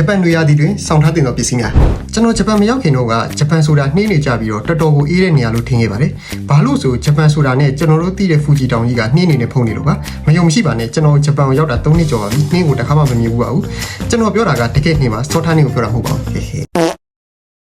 ဂျပန်နေရာဒီတွင်စောင့်ထားတင်သောပစ္စည်းများကျွန်တော်ဂျပန်မရောက်ခင်တော့ကဂျပန်ဆိုတာနှင်းနေကြပြီးတော့တော်တော်ကိုအေးတဲ့နေရာလို့ထင်ခဲ့ပါတယ်။ဘာလို့ဆိုဂျပန်ဆိုတာနဲ့ကျွန်တော်တို့သိတဲ့ဖူဂျီတောင်ကြီးကနှင်းနေနဲ့ဖုန်နေလို့ပါ။မယုံမရှိပါနဲ့ကျွန်တော်ဂျပန်ကိုရောက်တာ3နှစ်ကျော်ပါပြီ။နှင်းကိုတစ်ခါမှမမြင်ဘူးပါဘူး။ကျွန်တော်ပြောတာကတကယ်နှင်းပါစောထားနှင်းကိုပြောတာမဟုတ်ပါဘူး။ဟေဟေ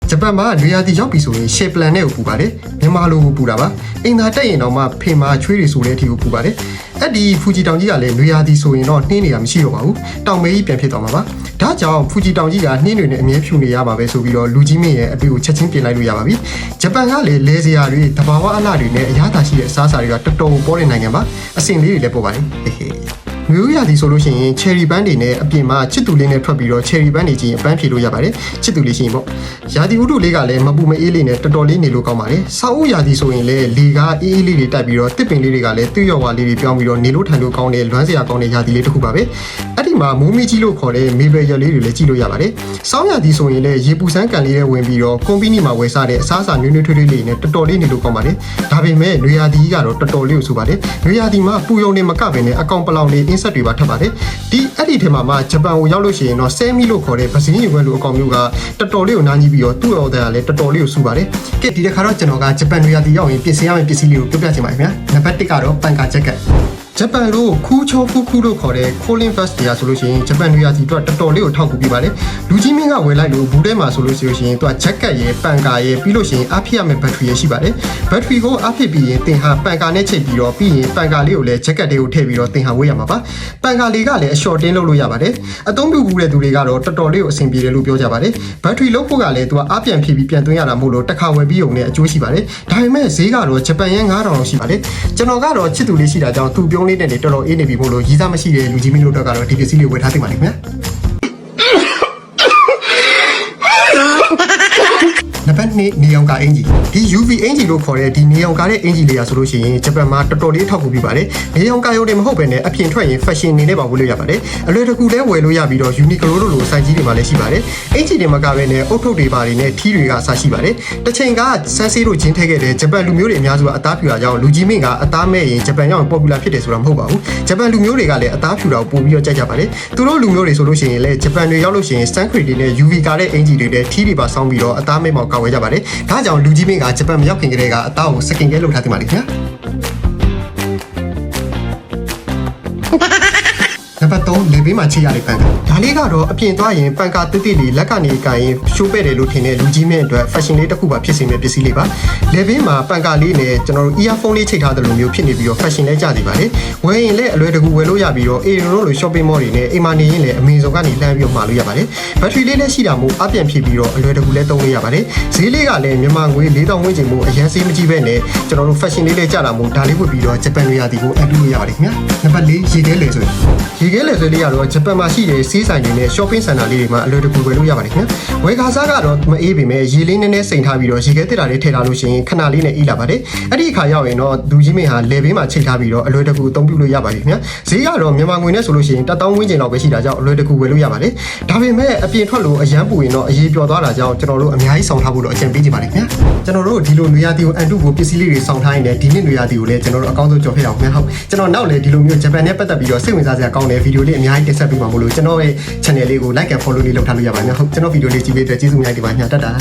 ဂျပန်မှာနေရာတီရောက်ပြီဆိုရင်ရှေပလန်နဲ့ကိုပူပါတယ်မြန်မာလိုကိုပူတာပါအင်သာတက်ရင်တော့မှဖေမာချွေးတွေဆိုတဲ့အထိကိုပူပါတယ်အဲ့ဒီဖူဂျီတောင်ကြီးကလည်းနေရာတီဆိုရင်တော့နှင်းနေတာမရှိတော့ပါဘူးတောင်မဲကြီးပြန်ဖြစ်သွားမှာပါ ဒါကြောင့်ဖူဂျီတောင်ကြီးကနှင်းတွေနဲ့အမြဲဖြူနေရမှာပဲဆိုပြီးတော့လူကြီးမင်းရဲ့အတွေ့ကိုချက်ချင်းပြင်လိုက်လို့ရပါပြီဂျပန်ကလည်းလဲစရာတွေတဘာဝအလှတွေနဲ့အရသာရှိတဲ့အစားအစာတွေကတော်တော်ပေါ်တဲ့နိုင်ငံပါအဆင်လေးတွေလည်းပေါ်ပါတယ်ဟေဟေမျိုးရသည်ဆိုလို့ရှိရင် cherry band တွေနဲ့အပြင်မှာချစ်သူလေးနဲ့ထွက်ပြီးတော့ cherry band တွေကြီးအပန်းဖြေလို့ရပါတယ်ချစ်သူလေးရှိရင်ပေါ့ရာသီဥတုလေးကလည်းမပူမအေးလေးနဲ့တော်တော်လေးနေလို့ကောင်းပါတယ်ဆောင်းဥရာသီဆိုရင်လည်းလေကအေးအေးလေးတွေတိုက်ပြီးတော့တစ်ပင်လေးတွေကလည်း tuy ော့ရွာလေးတွေပြောင်းပြီးတော့နေလို့ထိုင်လို့ကောင်းတဲ့လွမ်းစရာကောင်းတဲ့ရာသီလေးတစ်ခုပါပဲအဲ့ဒီ မှာမိုးမီကြီးလို့ခေါ်တဲ့မေဘယ်ရလေးတွေလည်းကြည့်လို့ရပါတယ်ဆောင်းရာသီဆိုရင်လည်းရေပူစမ်းကန်လေးတွေဝင်ပြီးတော့ကွန်ပီနီမှာဝယ်စားတဲ့အစားအစာနွေးနွေးထွေးထွေးလေးနဲ့တော်တော်လေးနေလို့ကောင်းပါတယ်ဒါပေမဲ့နွေရာသီကတော့တော်တော်လေးကိုဆိုပါတယ်နွေရာသီမှာပူယုံနေမကပဲနဲ့အကောင်ပလောင်လေးအင်းဆက်တွေပါထပ်ပါတယ်ဒီအဲ့ဒီထဲမှာမှဂျပန်ကိုရောက်လို့ရှိရင်တော့ဆဲမီလို့ခေါ်တဲ့ပစင်းရီခွဲလိုအကောင်မျိုးကတော်တော်လေးကိုနားကြီးပြီးတော့သူ့အော်တဲ့ကလည်းတော်တော်လေးကိုစူပါတယ်ကဲဒီတစ်ခါတော့ကျွန်တော်ကဂျပန်နွေရာသီရောက်ရင်ပြင်ဆင်ရမယ့်ပစ္စည်းလေးကိုပြောပြချင်ပါတယ်ခင်ဗျာနံပါတ်1ကတော့ပန်ကာဂျက်ကက် ဂျပန်လိုခူးချောဖူးခူးလို့ခေါ်တဲ့ cooling vest တရားဆိုလို့ရှိရင်ဂျပန်နွေရာသီအတွက်တော်တော်လေးကိုထောက်ကူပြပါတယ်လူကြီးမင်းကဝယ်လိုက်လို့ဘူးထဲမှာဆိုလို့ရှိရင်သူက jacket ရယ်ပန်ကာရယ်ပြီးလို့ရှိရင်အဖြစ်ရမယ့် battery ရယ်ရှိပါတယ် battery ကိုအဖြစ်ပြီးရင်သင်ဟာပန်ကာနဲ့ချိတ်ပြီးတော့ပြီးရင်ပန်ကာလေးကိုလည်း jacket လေးကိုထည့်ပြီးတော့သင်ဟာဝေးရမှာပါပန်ကာလေးကလည်းအ short တင်းလုပ်လို့ရပါတယ်အသုံးပြုဘူးတဲ့သူတွေကတော့တော်တော်လေးကိုအဆင်ပြေတယ်လို့ပြောကြပါတယ် battery လုပ်ဖို့ကလည်းသူကအပြန်ဖြည့်ပြီးပြန်သွင်းရတာမို့လို့တစ်ခါဝယ်ပြီးုံနဲ့အကျိုးရှိပါတယ်ဒါပေမဲ့ဈေးကတော့ဂျပန်ယန်9000လောက်ရှိပါတယ်ကျွန်တော်ကတော့ချစ်သူလေးရှိတာကြောင့်သူပြုံးလေးနဲ့နေတော်တော်အေးနေပြီမို့လို့ရည်စားမရှိတဲ့လူကြီးမင်းတို့တော့ကတော့ဒီပစ္စည်းလေးဝယ်ထားသိပါလိမ့်မယ် ပါတ်2နေအောင်ကအင်ဂျီဒီ UV အင်ဂျီလို့ခေါ်တဲ့ဒီနေအောင်ကတဲ့အင်ဂျီလေးရဆိုလို့ရှိရင်ဂျပန်မှာတော်တော်လေးထောက်ကူပြပါတယ်နေအောင်ကရုံတွေမဟုတ်ဘဲနဲ့အပြင်ထွက်ရင် fashion နေနဲ့ပါဝယ်လို့ရပါတယ်အလွယ်တကူလဲဝယ်လို့ရပြီးတော့ Uniqlo တို့လိုစိုက်ကြီးတွေမှာလည်းရှိပါတယ်အင်ဂျီတွေမှာကပဲနဲ့အုတ်ထုတ်တွေပါတွေနဲ့ထီးတွေကစားရှိပါတယ်တစ်ချိန်ကဆန်းဆေးတို့ဂျင်းထည့်ခဲ့တဲ့ဂျပန်လူမျိုးတွေအများစုကအသားဖြူတာကြောင့်လူကြီးမင်းကအသားမဲ့ရင်ဂျပန်ရောက်ရင် popular ဖြစ်တယ်ဆိုတာမဟုတ်ပါဘူးဂျပန်လူမျိုးတွေကလည်းအသားဖြူတာကိုပို့ပြီးတော့ကြိုက်ကြပါတယ်သူတို့လူမျိုးတွေဆိုလို့ရှိရင်လည်းဂျပန်တွေရောက်လို့ရှိရင် sun cream တွေနဲ့ UV ကတဲ့အင်ဂျီတွေနဲ့ထီးတွေပါဆောင်းပြီးတော့အသားမဲ့မောင်ကောက်ဝဲကြပါတယ်ဒါကြောင့်လူကြီးမင်းကဂျပန်မရောက်ခင်ကတည်းကအသားကိုစကင်ကဲလုပ်ထားတင်ပါလိမ့်ခင်ဗျာ နံပါတ်3လေဘေးမှာချိရတဲ့ပန်ကာဒါလေးကတော့အပြင်သွားရင်ပန်ကာတိတိလေးလက်ကနေကန်ရင်ရှိုးပဲ့တယ်လို့ထင်တဲ့လူကြီးမင်းအတွက် fashion လေးတစ်ခုပါဖြစ်စေမယ့်ပစ္စည်းလေးပါလေဘေးမှာပန်ကာလေးနဲ့ကျွန်တော်တို့ earphone လေးချိတ်ထားတယ်လို့မျိုးဖြစ်နေပြီးတော့ fashion လေးကြစီပါလေဝယ်ရင်လည်းအလွယ်တကူဝယ်လို့ရပြီးတော့ Aeon တို့လို shopping mall တွေနဲ့အိမ်မှာနေရင်လည်းအမင်းစုံကနေလှမ်းပြီးတော့မှာလို့ရပါတယ်ဘက်ထရီလေးလည်းရှိတာမို့အပြန်ဖြစ်ပြီးတော့အလွယ်တကူလည်းသုံးလို့ရပါတယ်ဈေးလေးကလည်းမြန်မာငွေ4000ဝန်းကျင်မို့အရင်ဈေးမကြီးပဲနဲ့ကျွန်တော်တို့ fashion လေးလည်းကြတာမို့ဒါလေးဝတ်ပြီးတော့ဂျပန်နေရာတီကိုအတူလို့ရပါတယ်ခင်ဗျာနံပါတ်4ရေခဲလေဆွဲရေခဲလေဆွဲလေးကတော့ဂျပန်မှာရှိတဲ့စီးဆိုင်တွေနဲ့ shopping center လေးတွေမှာအလွယ်တကူဝယ်လို့ရပါတယ်ခင်ဗျာဝယ်ကားစားကတော့မအေးပေမဲ့ရေလေးနည်းနည်းစိန်ထားပြီးတော့ရေခဲတစ်တာလေးထည့်ထားလို့ရှိရင်ခဏလေးနဲ့အေးလာပါတယ်အဲ့ဒီအခါရောက်ရင်တော့ဒူကြီးမင်းဟာလေဘေးမှာချိတ်ထားပြီးတော့အလွယ်တကူအသုံးပြုလို့ရပါတယ်ခင်ဗျာဈေးကတော့မြန်မာငွေနဲ့ဆိုလို့ရှိရင်1000ဝန်းကျင်လောက်ပဲရှိတာကြောင့်အလွယ်တကူဝယ်လို့ရပါတယ်ဒါပေမဲ့အပြင်ထွက်လို့အရန်ပူရင်တော့အေးပျော်သွားတာကြောင့်ကျွန်တော်တို့အများကြီးဆောင်ထားဖို့တော့အကြံပေးချင်ပါတယ်ခင်ဗျာကျွန်တော်တို့ဒီလိုနွေရာသီကိုအန်တုကိုပစ္စည်းလေးတွေဆောင်ထားရင်လည်းဒီနှစ်နွေရာသီကိုလည်းကျွန်တော်တို့အကောင်းဆုံးကြော်ဖြစ်အောင်ခင်ဗျာဟုတ်ကျွန်တော်နောက်လည်းဒီလိုမျိုးဂျပန်နဲ့ပတ်သက်ပြီးတော့စိတ်ဝင်စားစရာကောင်းတဲ့ဗီဒီယိုလေးအများကြီးတင်ဆက်ပေးပါမို့လို့ကျွန်တော်ရဲ့ channel လေးကို like and follow လေးလုပ်ထားလို့ရပါညဟုတ်ကျွန်တော်ဗီဒီယိုလေးကြည့်ပေးတဲ့ကျေးဇူးများတင်ပါညတတ်တာ